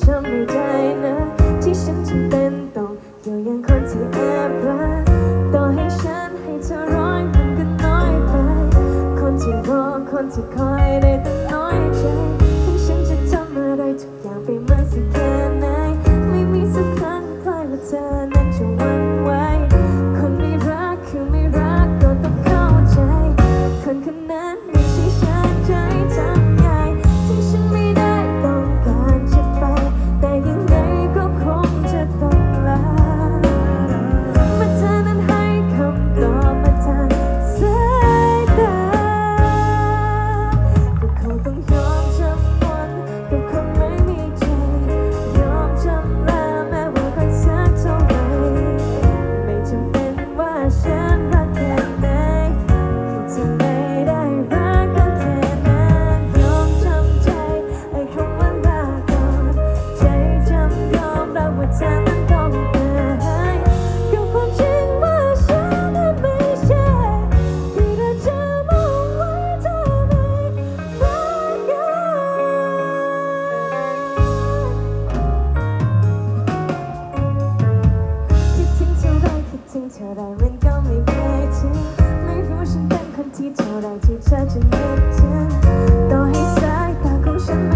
จำไม่ได้นะ ที่ฉันจำเป็นต้องอยู่อย่างคนที่แอบรักต่อให้ฉันให้เธอร้อยมันก็น้อยไป คนที่รอคนที่คอยได้ ก็ไม่เคยทิ้งไม่รู้ฉันเป็นคนที่เท่าไรที่เธอจะนึกถึงต่อให้สายตาของฉัน